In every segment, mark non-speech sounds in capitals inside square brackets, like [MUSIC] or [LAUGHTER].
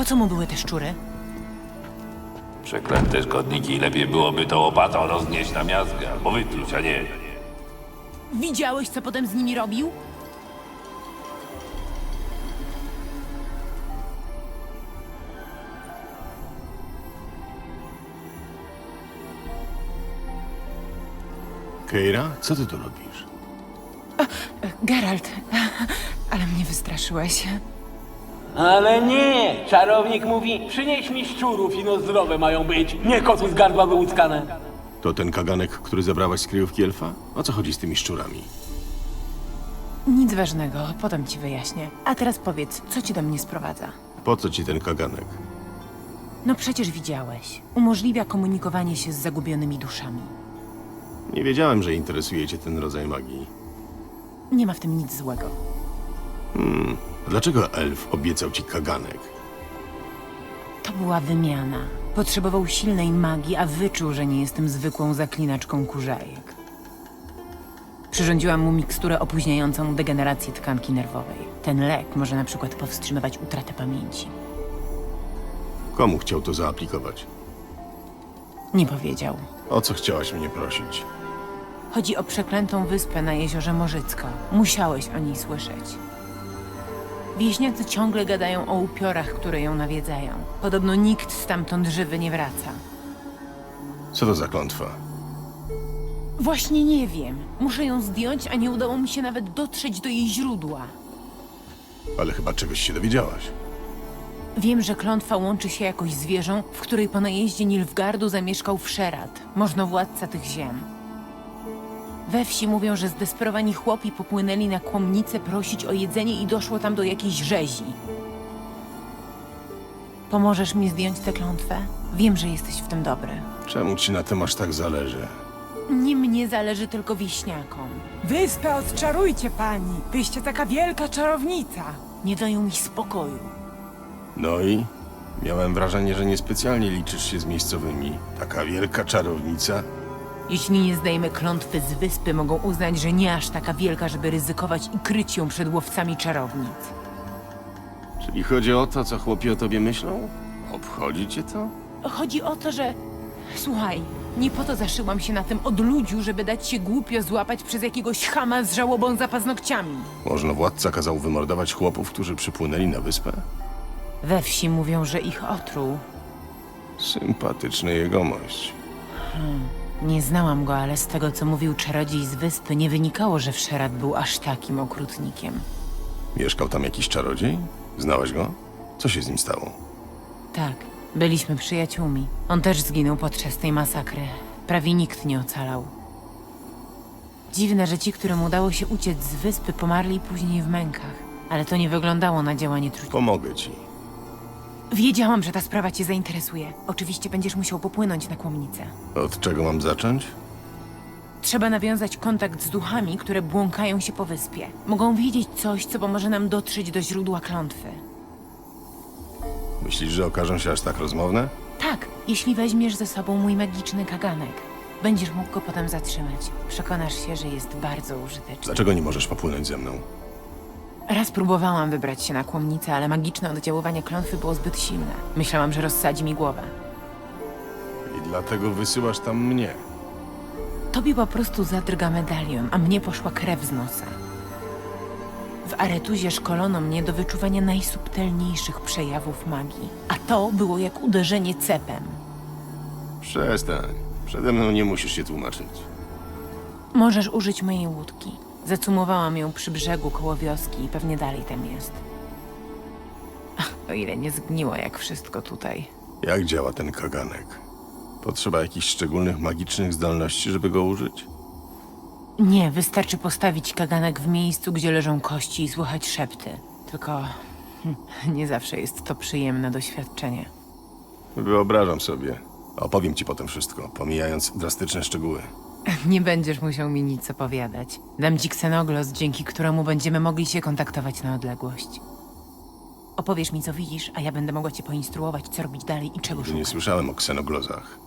Po co mu były te szczury? Przeklęte szkodniki, lepiej byłoby to łopatą roznieść na miazgę albo wytruć, a nie... Widziałeś, co potem z nimi robił? Keira, co ty tu robisz? Geralt, [LAUGHS] ale mnie wystraszyłeś. Ale nie! Czarownik mówi, przynieś mi szczurów i no zdrowe mają być, nie koty z gardła wyłuckane. To ten kaganek, który zabrałaś z kryjówki elfa? O co chodzi z tymi szczurami? Nic ważnego, potem ci wyjaśnię. A teraz powiedz, co ci do mnie sprowadza? Po co ci ten kaganek? No przecież widziałeś. Umożliwia komunikowanie się z zagubionymi duszami. Nie wiedziałem, że interesuje cię ten rodzaj magii. Nie ma w tym nic złego. Dlaczego elf obiecał ci kaganek? To była wymiana. Potrzebował silnej magii, a wyczuł, że nie jestem zwykłą zaklinaczką kurzajek. Przyrządziłam mu miksturę opóźniającą degenerację tkanki nerwowej. Ten lek może na przykład powstrzymywać utratę pamięci. Komu chciał to zaaplikować? Nie powiedział. O co chciałaś mnie prosić? Chodzi o przeklętą wyspę na jeziorze Morzycko. Musiałeś o niej słyszeć. Wieśniacy ciągle gadają o upiorach, które ją nawiedzają. Podobno nikt stamtąd żywy nie wraca. Co to za klątwa? Właśnie nie wiem. Muszę ją zdjąć, a nie udało mi się nawet dotrzeć do jej źródła. Ale chyba czegoś się dowiedziałaś. Wiem, że klątwa łączy się jakoś z wieżą, w której po najeździe Nilfgardu zamieszkał Wszerat, możnowładca tych ziem. We wsi mówią, że zdesperowani chłopi popłynęli na kłomnicę prosić o jedzenie i doszło tam do jakiejś rzezi. Pomożesz mi zdjąć tę klątwę? Wiem, że jesteś w tym dobry. Czemu ci na tym aż tak zależy? Nie mnie zależy tylko wieśniakom. Wyspę odczarujcie pani! Wyście taka wielka czarownica! Nie dają mi spokoju. No i? Miałem wrażenie, że niespecjalnie liczysz się z miejscowymi. Taka wielka czarownica? Jeśli nie zdejmę klątwy z wyspy, mogą uznać, że nie aż taka wielka, żeby ryzykować i kryć ją przed łowcami czarownic. Czyli chodzi o to, co chłopi o tobie myślą? Obchodzi cię to? Chodzi o to, że. Słuchaj, nie po to zaszyłam się na tym odludziu, żeby dać się głupio złapać przez jakiegoś chama z żałobą za paznokciami. Można władca kazał wymordować chłopów, którzy przypłynęli na wyspę? We wsi mówią, że ich otruł. Sympatyczny jegomość. Nie znałam go, ale z tego, co mówił czarodziej z wyspy, nie wynikało, że Wszerat był aż takim okrutnikiem. Mieszkał tam jakiś czarodziej? Znałaś go? Co się z nim stało? Tak, byliśmy przyjaciółmi. On też zginął podczas tej masakry. Prawie nikt nie ocalał. Dziwne, że ci, którym udało się uciec z wyspy, pomarli później w mękach. Ale to nie wyglądało na działanie truci. Pomogę ci. Wiedziałam, że ta sprawa cię zainteresuje. Oczywiście będziesz musiał popłynąć na kłomnicę. Od czego mam zacząć? Trzeba nawiązać kontakt z duchami, które błąkają się po wyspie. Mogą wiedzieć coś, co pomoże nam dotrzeć do źródła klątwy. Myślisz, że okażą się aż tak rozmowne? Tak, jeśli weźmiesz ze sobą mój magiczny kaganek. Będziesz mógł go potem zatrzymać. Przekonasz się, że jest bardzo użyteczny. Dlaczego nie możesz popłynąć ze mną? Raz próbowałam wybrać się na kłomnicę, ale magiczne oddziaływanie klątwy było zbyt silne. Myślałam, że rozsadzi mi głowę. I dlatego wysyłasz tam mnie. Tobie po prostu zadrga medalion, a mnie poszła krew z nosa. W Aretuzie szkolono mnie do wyczuwania najsubtelniejszych przejawów magii, a to było jak uderzenie cepem. Przestań. Przede mną nie musisz się tłumaczyć. Możesz użyć mojej łódki. Zacumowałam ją przy brzegu koło wioski i pewnie dalej tam jest. Ach, O ile nie zgniło jak wszystko tutaj. Jak działa ten kaganek? Potrzeba jakichś szczególnych magicznych zdolności, żeby go użyć? Nie, wystarczy postawić kaganek w miejscu, gdzie leżą kości i słuchać szepty. Tylko hm, nie zawsze jest to przyjemne doświadczenie. Wyobrażam sobie. Opowiem ci potem wszystko, pomijając drastyczne szczegóły. [LAUGHS] Nie będziesz musiał mi nic opowiadać. Dam ci ksenoglos, dzięki któremu będziemy mogli się kontaktować na odległość. Opowiesz mi, co widzisz, a ja będę mogła cię poinstruować, co robić dalej i czego nie szukać. słyszałem o ksenoglozach.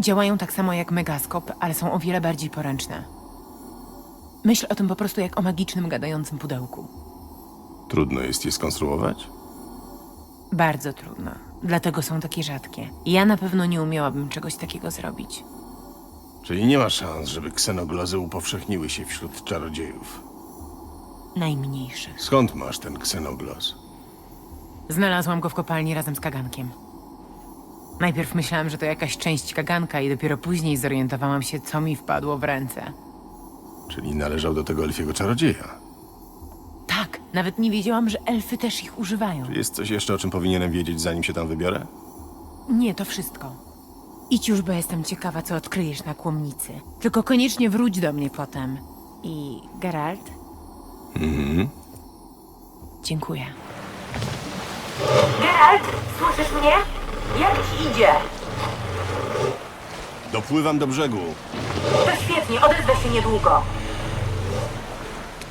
Działają tak samo jak megaskop, ale są o wiele bardziej poręczne. Myśl o tym po prostu jak o magicznym, gadającym pudełku. Trudno jest je skonstruować? Bardzo trudno. Dlatego są takie rzadkie. Ja na pewno nie umiałabym czegoś takiego zrobić. Czyli nie ma szans, żeby ksenoglozy upowszechniły się wśród czarodziejów. Najmniejszych. Skąd masz ten ksenoglos? Znalazłam go w kopalni razem z kagankiem. Najpierw myślałam, że to jakaś część kaganka i dopiero później zorientowałam się, co mi wpadło w ręce. Czyli należał do tego elfiego czarodzieja. Tak, nawet nie wiedziałam, że elfy też ich używają. Czy jest coś jeszcze, o czym powinienem wiedzieć, zanim się tam wybiorę? Nie, to wszystko. Idź już, bo jestem ciekawa, co odkryjesz na kłomnicy. Tylko koniecznie wróć do mnie potem. I Geralt? Mhm. Dziękuję. Geralt, słyszysz mnie? Jak ci idzie? Dopływam do brzegu. To świetnie, odezwę się niedługo.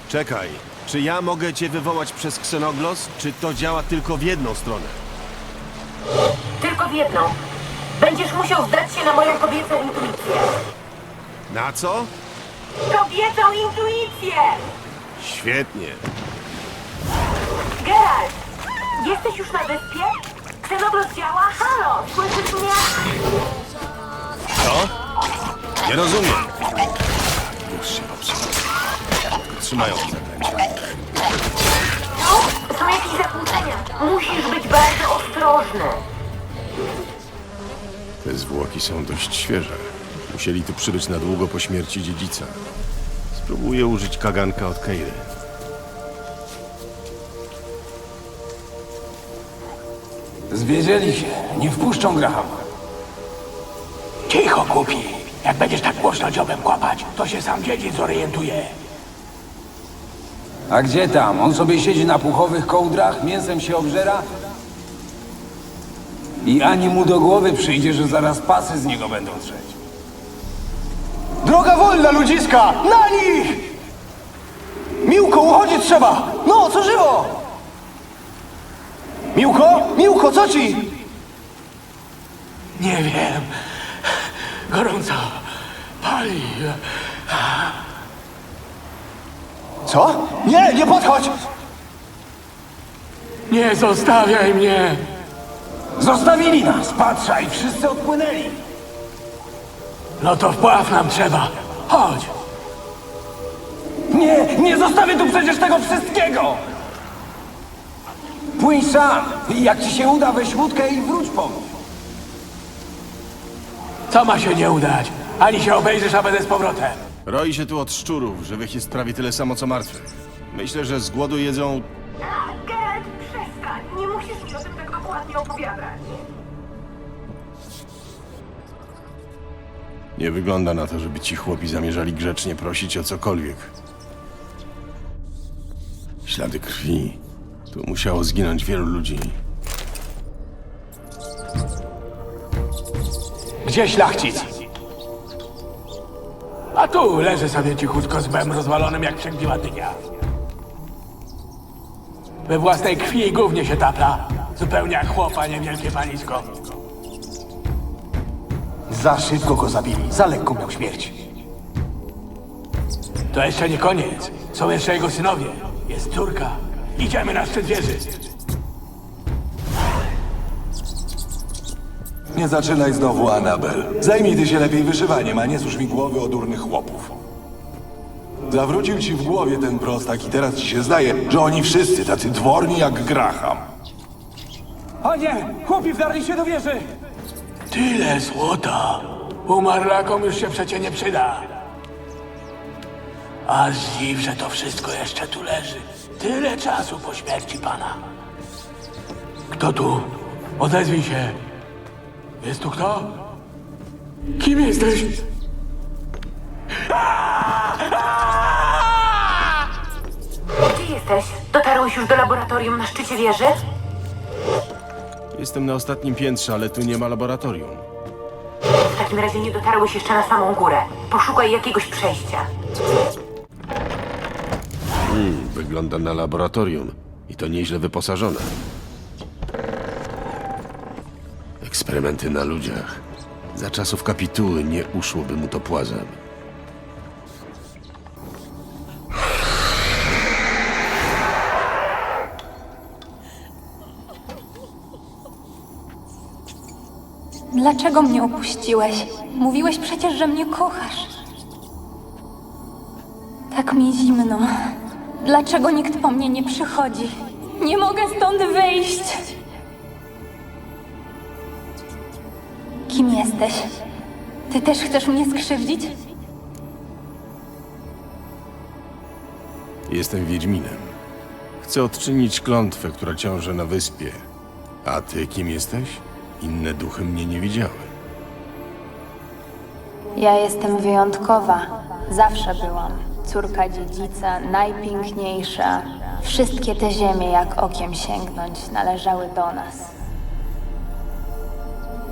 Czekaj, czy ja mogę cię wywołać przez ksenoglos, czy to działa tylko w jedną stronę? Tylko w jedną. Będziesz musiał zdać się na moją kobiecą intuicję. Na co? Kobiecą intuicję! Świetnie. Geralt, jesteś już na wyspie? Ksenoglos działa? Halo, słyszysz mnie? Co? Nie rozumiem. Już się popsuło. Trzymają w zakręcie. Są jakieś zakłócenia. Musisz być bardzo ostrożny. Te zwłoki są dość świeże. Musieli tu przybyć na długo po śmierci dziedzica. Spróbuję użyć kaganka od Keiry. Zwiedzieli się. Nie wpuszczą Grahama. Cicho, głupi. Jak będziesz tak głośno dziobem kłapać, to się sam dziedzic zorientuje. A gdzie tam? On sobie siedzi na puchowych kołdrach, mięsem się obżera? I ani mu do głowy przyjdzie, że zaraz pasy z niego będą drzeć. Droga wolna, ludziska! Na nich! Miłko, uchodzić trzeba! No, co żywo! Miłko? Miłko, co ci? Nie wiem. Gorąco. Pali. Co? Nie, nie podchodź! Nie zostawiaj mnie. Zostawili nas, patrzaj, wszyscy odpłynęli. No to wpław nam trzeba. Chodź. Nie, nie zostawię tu przecież tego wszystkiego! Płyń sam i jak ci się uda, weź łódkę i wróć po mnie. Co ma się nie udać? Ani się obejrzysz, a będę z powrotem. Roi się tu od szczurów. Żywych jest prawie tyle samo, co martwych. Myślę, że z głodu jedzą... opowiadać. Nie wygląda na to, żeby ci chłopi zamierzali grzecznie prosić o cokolwiek. Ślady krwi. Tu musiało zginąć wielu ludzi. Gdzie szlachcic? A tu leży sobie cichutko z bem rozwalonym jak przegniła dynia. We własnej krwi i gównie się tapla. Zupełnie jak chłopa, niewielkie paniczko. Za szybko go zabili, za lekko miał śmierć. To jeszcze nie koniec. Są jeszcze jego synowie. Jest córka. Idziemy na szczyt wieży. Nie zaczynaj znowu, Anabel. Zajmij ty się lepiej wyszywaniem, a nie służ mi głowy o durnych chłopów. Zawrócił ci w głowie ten prostak i teraz ci się zdaje, że oni wszyscy tacy dworni jak Graham. Panie, chłopi wdarli się do wieży! Tyle złota. Umarlakom już się przecie nie przyda. A dziw, że to wszystko jeszcze tu leży. Tyle czasu po śmierci pana. Kto tu? Odezwij się. Jest tu kto? Kim jesteś? Gdzie jesteś? Dotarłeś już do laboratorium na szczycie wieży? Jestem na ostatnim piętrze, ale tu nie ma laboratorium. W takim razie nie dotarłeś jeszcze na samą górę. Poszukaj jakiegoś przejścia. Wygląda na laboratorium. I to nieźle wyposażone. Eksperymenty na ludziach. Za czasów kapituły nie uszłoby mu to płazem. Dlaczego mnie opuściłeś? Mówiłeś przecież, że mnie kochasz. Tak mi zimno. Dlaczego nikt po mnie nie przychodzi? Nie mogę stąd wyjść. Kim jesteś? Ty też chcesz mnie skrzywdzić? Jestem Wiedźminem. Chcę odczynić klątwę, która ciąży na wyspie. A ty kim jesteś? Inne duchy mnie nie widziały. Ja jestem wyjątkowa. Zawsze byłam. Córka dziedzica, najpiękniejsza. Wszystkie te ziemie, jak okiem sięgnąć, należały do nas.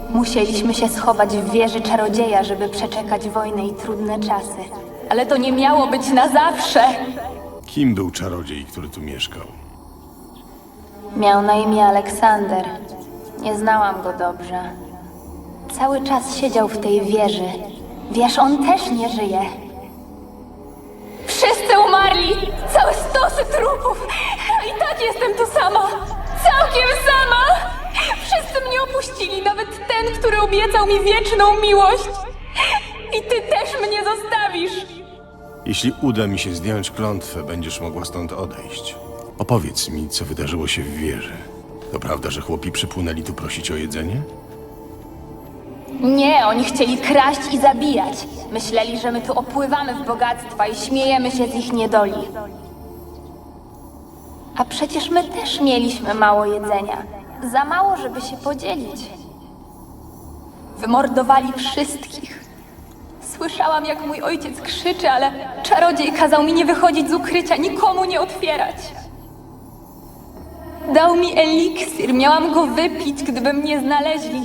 Musieliśmy się schować w wieży czarodzieja, żeby przeczekać wojnę i trudne czasy. Ale to nie miało być na zawsze! Kim był czarodziej, który tu mieszkał? Miał na imię Aleksander. Nie znałam go dobrze. Cały czas siedział w tej wieży. Wiesz, on też nie żyje. Wszyscy umarli! Całe stosy trupów! I tak jestem tu sama! Całkiem sama! Wszyscy mnie opuścili, nawet ten, który obiecał mi wieczną miłość! I ty też mnie zostawisz! Jeśli uda mi się zdjąć klątwę, będziesz mogła stąd odejść. Opowiedz mi, co wydarzyło się w wieży. To prawda, że chłopi przypłynęli tu prosić o jedzenie? Nie, oni chcieli kraść i zabijać. Myśleli, że my tu opływamy w bogactwa i śmiejemy się z ich niedoli. A przecież my też mieliśmy mało jedzenia. Za mało, żeby się podzielić. Wymordowali wszystkich. Słyszałam, jak mój ojciec krzyczy, ale czarodziej kazał mi nie wychodzić z ukrycia, nikomu nie otwierać. Dał mi eliksir, miałam go wypić, gdyby mnie znaleźli.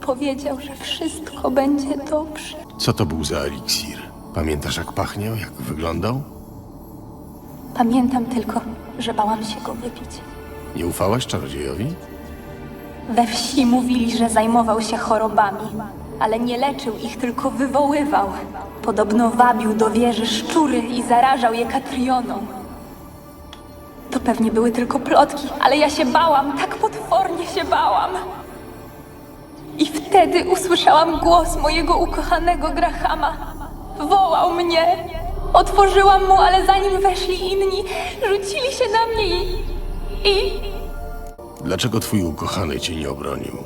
Powiedział, że wszystko będzie dobrze. Co to był za eliksir? Pamiętasz, jak pachniał, jak wyglądał? Pamiętam tylko, że bałam się go wypić. Nie ufałaś czarodziejowi? We wsi mówili, że zajmował się chorobami, ale nie leczył ich, tylko wywoływał. Podobno wabił do wieży szczury i zarażał je katrioną. To pewnie były tylko plotki, ale ja się bałam, tak potwornie się bałam. I wtedy usłyszałam głos mojego ukochanego Grahama. Wołał mnie. Otworzyłam mu, ale zanim weszli inni, rzucili się na mnie i... i... Dlaczego twój ukochany cię nie obronił?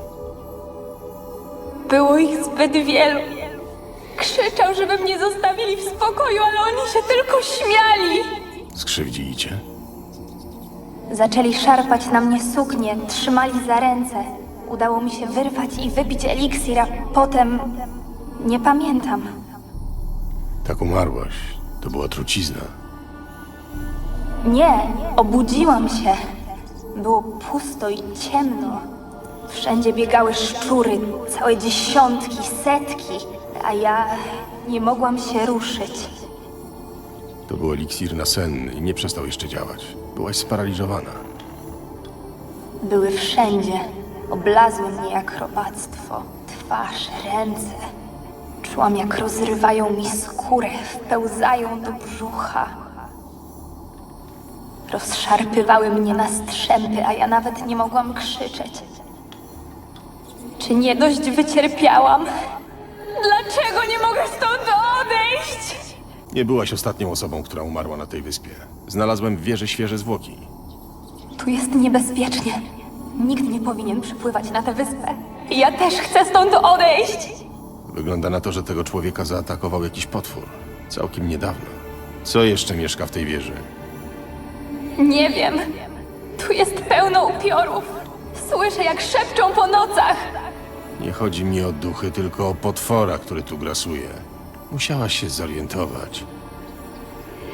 Było ich zbyt wielu. Krzyczał, żeby mnie zostawili w spokoju, ale oni się tylko śmiali. Skrzywdzili cię? Zaczęli szarpać na mnie suknię, trzymali za ręce. Udało mi się wyrwać i wypić eliksir, a potem... Nie pamiętam. Tak umarłaś. To była trucizna. Nie, obudziłam się. Było pusto i ciemno. Wszędzie biegały szczury, całe dziesiątki, setki, a ja nie mogłam się ruszyć. To był eliksir nasenny i nie przestał jeszcze działać. Byłaś sparaliżowana. Były wszędzie. Oblazły mnie jak robactwo. Twarz, ręce. Czułam, jak rozrywają mi skórę, wpełzają do brzucha. Rozszarpywały mnie na strzępy, a ja nawet nie mogłam krzyczeć. Czy nie dość wycierpiałam? Dlaczego nie mogę stąd? Nie byłaś ostatnią osobą, która umarła na tej wyspie. Znalazłem w wieży świeże zwłoki. Tu jest niebezpiecznie. Nikt nie powinien przypływać na tę wyspę. Ja też chcę stąd odejść! Wygląda na to, że tego człowieka zaatakował jakiś potwór. Całkiem niedawno. Co jeszcze mieszka w tej wieży? Nie wiem. Tu jest pełno upiorów. Słyszę, jak szepczą po nocach. Nie chodzi mi o duchy, tylko o potwora, który tu grasuje. Musiałaś się zorientować.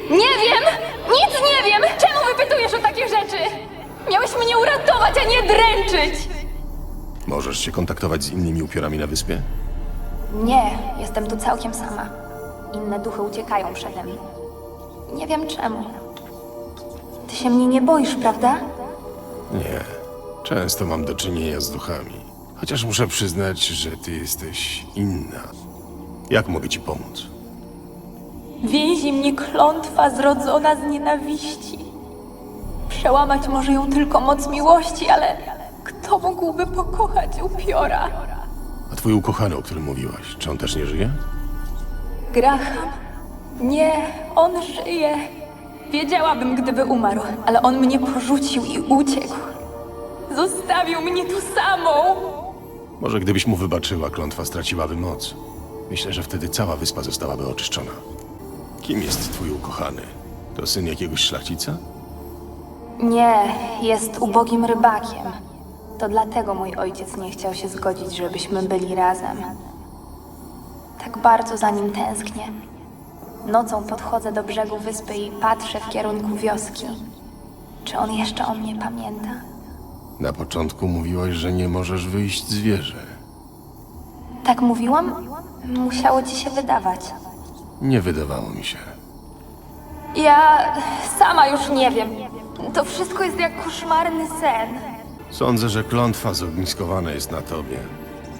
Nie wiem! Nic nie wiem! Czemu wypytujesz o takie rzeczy? Miałeś mnie uratować, a nie dręczyć! Możesz się kontaktować z innymi upiorami na wyspie? Nie, jestem tu całkiem sama. Inne duchy uciekają przede mną. Nie wiem czemu. Ty się mnie nie boisz, prawda? Nie. Często mam do czynienia z duchami. Chociaż muszę przyznać, że ty jesteś inna. Jak mogę ci pomóc? Więzi mnie klątwa zrodzona z nienawiści. Przełamać może ją tylko moc miłości, ale kto mógłby pokochać upiora? A twój ukochany, o którym mówiłaś, czy on też nie żyje? Graham? Nie, on żyje. Wiedziałabym, gdyby umarł, ale on mnie porzucił i uciekł. Zostawił mnie tu samą. Może gdybyś mu wybaczyła, klątwa straciłaby moc. Myślę, że wtedy cała wyspa zostałaby oczyszczona. Kim jest twój ukochany? To syn jakiegoś szlachcica? Nie, jest ubogim rybakiem. To dlatego mój ojciec nie chciał się zgodzić, żebyśmy byli razem. Tak bardzo za nim tęsknię. Nocą podchodzę do brzegu wyspy i patrzę w kierunku wioski. Czy on jeszcze o mnie pamięta? Na początku mówiłaś, że nie możesz wyjść z wieży. Tak mówiłam? Musiało ci się wydawać. Nie wydawało mi się. Ja sama już nie wiem. To wszystko jest jak koszmarny sen. Sądzę, że klątwa zogniskowana jest na tobie.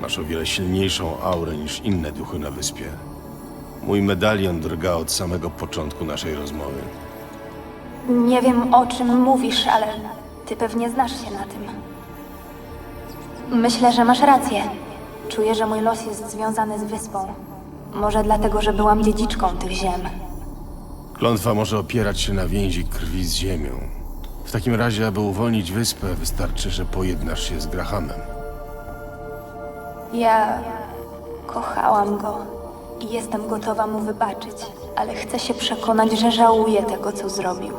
Masz o wiele silniejszą aurę niż inne duchy na wyspie. Mój medalion drga od samego początku naszej rozmowy. Nie wiem o czym mówisz, ale ty pewnie znasz się na tym. Myślę, że masz rację. Czuję, że mój los jest związany z wyspą. Może dlatego, że byłam dziedziczką tych ziem. Klątwa może opierać się na więzi krwi z ziemią. W takim razie, aby uwolnić wyspę, wystarczy, że pojednasz się z Grahamem. Ja kochałam go i jestem gotowa mu wybaczyć, ale chcę się przekonać, że żałuję tego, co zrobił.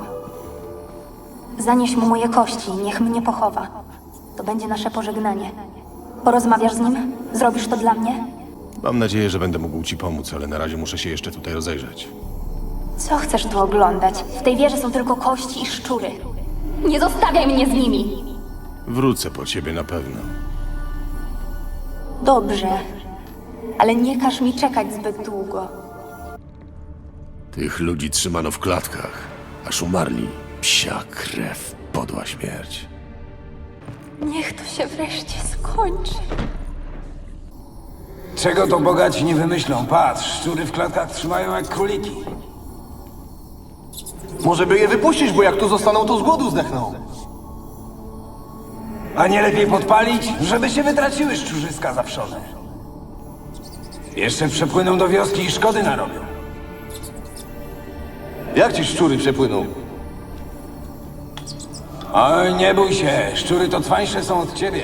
Zanieś mu moje kości, niech mnie pochowa. To będzie nasze pożegnanie. Porozmawiasz z nim? Zrobisz to dla mnie? Mam nadzieję, że będę mógł ci pomóc, ale na razie muszę się jeszcze tutaj rozejrzeć. Co chcesz tu oglądać? W tej wieży są tylko kości i szczury. Nie zostawiaj mnie z nimi! Wrócę po ciebie na pewno. Dobrze, ale nie każ mi czekać zbyt długo. Tych ludzi trzymano w klatkach, aż umarli. Psia krew, podła śmierć. Niech to się wreszcie skończy. Czego to bogaci nie wymyślą? Patrz, szczury w klatkach trzymają jak króliki. Może by je wypuścić, bo jak tu zostaną, to z głodu zdechną. A nie lepiej podpalić, żeby się wytraciły szczurzyska zawszone. Jeszcze przepłyną do wioski i szkody narobią. Jak ci szczury przepłyną? Oj, nie bój się, szczury to twańsze są od ciebie.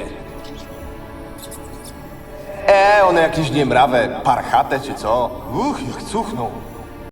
E, one jakieś niemrawe, parchate czy co? Uch, jak cuchną.